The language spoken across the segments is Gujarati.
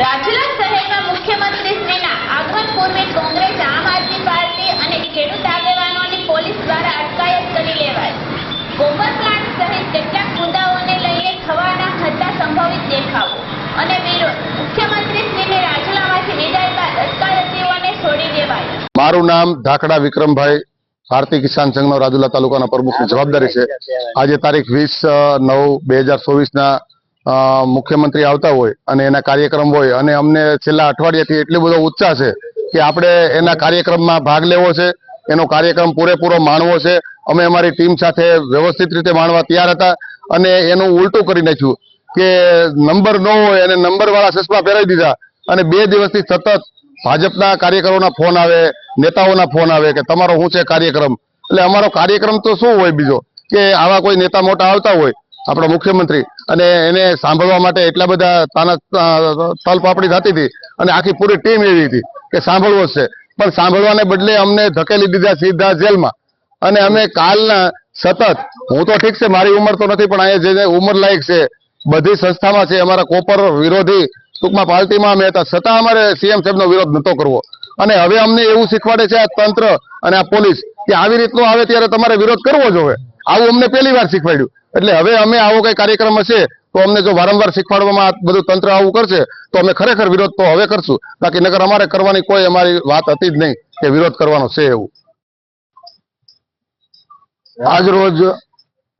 રાજુલા શહેરમાં મુખ્યમંત્રીશ્રીના આગમન પૂર્વે કોંગ્રેસ, આમ આદમી પાર્ટી અને ખેડૂત આગેવાનોની પોલીસ દ્વારા અટકાયત કરી લેવાય. ગોબર પ્લાન્ટ સહિત કેટલાક મુદ્દાઓને લઈને થવાના હતા સંભવિત દેખાવો અને વિરોધ. મુખ્યમંત્રીશ્રીને રાજુલામાંથી વિદાય બાદ અટકાયતીઓને છોડી દેવાય. મારું નામ ધાકડા વિક્રમભાઈ, ભારતીય કિસાન સંઘનો રાજુલા તાલુકાના પ્રમુખની જવાબદારી છે. આજે તારીખ વીસ નવ, બે હજાર ચોવીસના મુખ્યમંત્રી આવતા હોય અને એના કાર્યક્રમ હોય અને અમને છેલ્લા અઠવાડિયાથી એટલો બધો ઉત્સાહ છે કે આપણે એના કાર્યક્રમમાં ભાગ લેવો છે, એનો કાર્યક્રમ પૂરેપૂરો માણવો છે. અમે અમારી ટીમ સાથે વ્યવસ્થિત રીતે માણવા તૈયાર હતા અને એનું ઉલટું કરી નાખ્યું કે નંબર ન હોય અને નંબરવાળા ચશ્મા પહેરાવી દીધા અને બે દિવસથી સતત ભાજપના કાર્યકરોના ફોન આવે, નેતાઓના ફોન આવે કે તમારો શું છે કાર્યક્રમ? એટલે અમારો કાર્યક્રમ તો શું હોય બીજો? કે આવા કોઈ નેતા મોટા આવતા હોય આપણો મુખ્યમંત્રી. અને એને સાંભળવા માટે એટલા બધા તાના તલપાપડી થતી હતી અને આખી પૂરી ટીમ એવી હતી કે સાંભળવો છે. પણ સાંભળવાને બદલે અમને ધકેલી દીધા સીધા જેલમાં. અને અમે કાલના સતત, હું તો ઠીક છે, મારી ઉંમર તો નથી, પણ અહીંયા જે ઉંમર લાયક છે, બધી સંસ્થામાં છે, અમારા કોપર વિરોધી ટૂંકમાં પાર્ટીમાં અમે હતા. છતાં અમારે સીએમ સાહેબનો વિરોધ નહોતો કરવો. અને હવે અમને એવું શીખવાડે છે આ તંત્ર અને આ પોલીસ કે આવી રીતનું આવે ત્યારે તમારે વિરોધ કરવો જ હવે. આવું અમને પહેલી વાર શીખવાડ્યું. એટલે હવે અમે આવો કઈ કાર્યક્રમ હશે તો અમને જો વારંવાર શીખવાડવામાં બધું તંત્ર આવું કરશે, તો અમે ખરેખર વિરોધ તો હવે કરશું. બાકી નગર અમારે કરવાની કોઈ અમારી વાત હતી જ નહીં કે વિરોધ કરવાનો છે એવું. આજ રોજ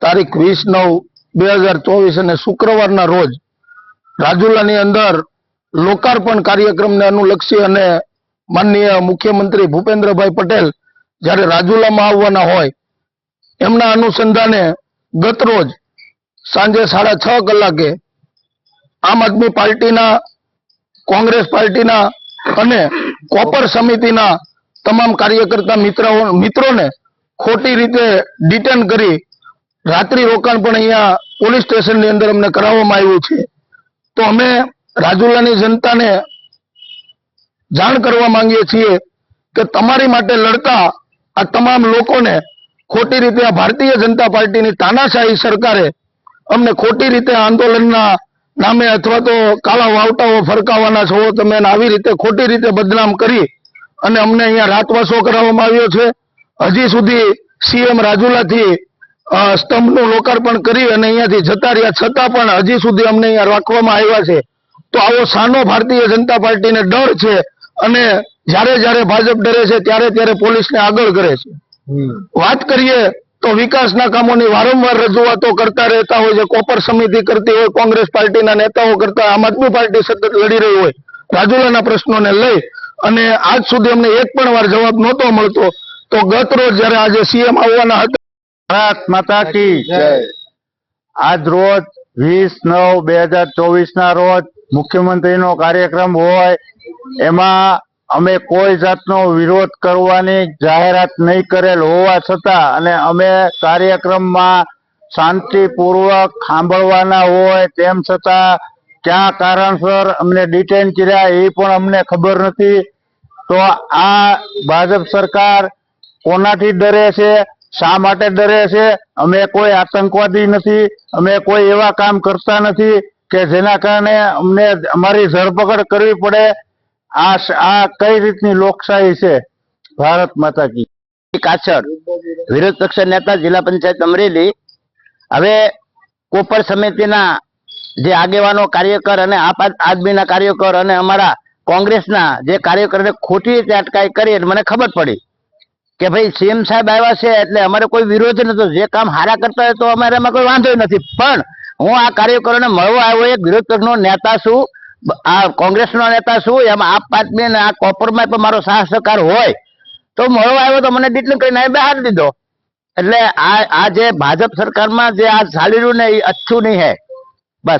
તારીખ વીસ નવ બે હજાર ચોવીસ અને શુક્રવારના રોજ રાજુલાની અંદર લોકાર્પણ કાર્યક્રમને અનુલક્ષી અને માનનીય મુખ્યમંત્રી ભૂપેન્દ્રભાઈ પટેલ જ્યારે રાજુલામાં આવવાના હોય એમના અનુસંધાને ગત રોજ સાંજે સાડા છ કલાકે આમ આદમી પાર્ટીના, કોંગ્રેસ પાર્ટીના અને કોપર સમિતિના તમામ કાર્યકર્તા મિત્રો મિત્રોને ખોટી રીતે ડિટેન કરી રાત્રિ રોકાણ પણ અહીંયા પોલીસ સ્ટેશનની અંદર અમને કરાવવામાં આવ્યું છે. તો અમે રાજુલાની જનતાને જાણ કરવા માંગીએ છીએ કે તમારી માટે લડતા આ તમામ લોકોને ખોટી રીતે આ ભારતીય જનતા પાર્ટીની તાનાશાહી સરકારે અમને ખોટી રીતે આંદોલનના નામે અથવા તો કાળા વાવટાઓ ફરકાવવાના છો, તમે આવી રીતે ખોટી રીતે બદનામ કરી અને અમને અહીંયા રાતવાસો કરાવવામાં આવ્યો છે. હજી સુધી સીએમ રાજુલાથી સ્તંભનું લોકાર્પણ કરી અને અહીંયાથી જતા રહ્યા છતાં પણ હજી સુધી અમને અહીંયા રાખવામાં આવ્યા છે. તો આવો સાનો ભારતીય જનતા પાર્ટીને ડર છે અને જ્યારે જ્યારે ભાજપ ડરે છે, ત્યારે ત્યારે પોલીસને આગળ કરે છે. વાત કરીએ તો વિકાસના કામોની વારંવાર રજૂઆતો કરતા રહેતા હોય છે. કોપર સમિતિ કરતી હોય કોંગ્રેસ પાર્ટીના નેતાઓ કરતા આમ આદમી પાર્ટી સતત લડી રહી હોય રાજુલાના પ્રશ્નોને લઈ અને આજ સુધી અમને એક પણ વાર જવાબ નહોતો મળતો. તો ગત રોજ જયારે આજે સીએમ આવવાના હતા ભારત માતા કી આજ રોજ વીસ નવ બે હજાર ચોવીસ ના રોજ મુખ્યમંત્રીનો કાર્યક્રમ હોય એમાં અમે કોઈ જાતનો વિરોધ કરવાની જાહેરાત નહીં કરેલ હોવા છતાં અને અમે કાર્યક્રમમાં શાંતિપૂર્વક સાંભળવાના હોય તેમ છતાં ક્યાં કારણસર અમને ડિટેન કર્યા એ પણ અમને ખબર નથી. તો આ ભાજપ સરકાર કોનાથી ડરે છે? શા માટે ડરે છે? અમે કોઈ આતંકવાદી નથી. અમે કોઈ એવા કામ કરતા નથી કે જેના કારણે અમને અમારી ધરપકડ કરવી પડે આ આ કઈ રીતની લોકશાહી છે? ભારત માતા કી કાછડ. વિરોધ પક્ષ નેતા જિલ્લા પંચાયત અમરેલી. હવે કોપર સમિતિના જે આગેવાનો કાર્યકર અને આપ આદમીના કાર્યકર અને અમારા કોંગ્રેસના જે કાર્યકરને ખોટી રીતે અટકાઈ કરી એટલે મને ખબર પડી કે ભાઈ સીએમ સાહેબ આવ્યા છે એટલે અમારે કોઈ વિરોધ નતો જે કામ હારા કરતા હોય તો અમારે એમાં કોઈ વાંધો નથી. પણ હું આ કાર્યકરોને મળવા આવ્યો એક વિરોધ પક્ષનો નેતા છું. આ કોંગ્રેસનો નેતા શું એમાં આપ આદમી અને આ કોપરમાં પણ મારો સાહ સહકાર હોય. તો મળવા આવ્યો તો મને દીટલું કરીને બહાર દીધો. એટલે આ આ જે ભાજપ સરકારમાં જે આ ચાલી રહ્યું ને એ અચ્છું નહીં હે. બસ.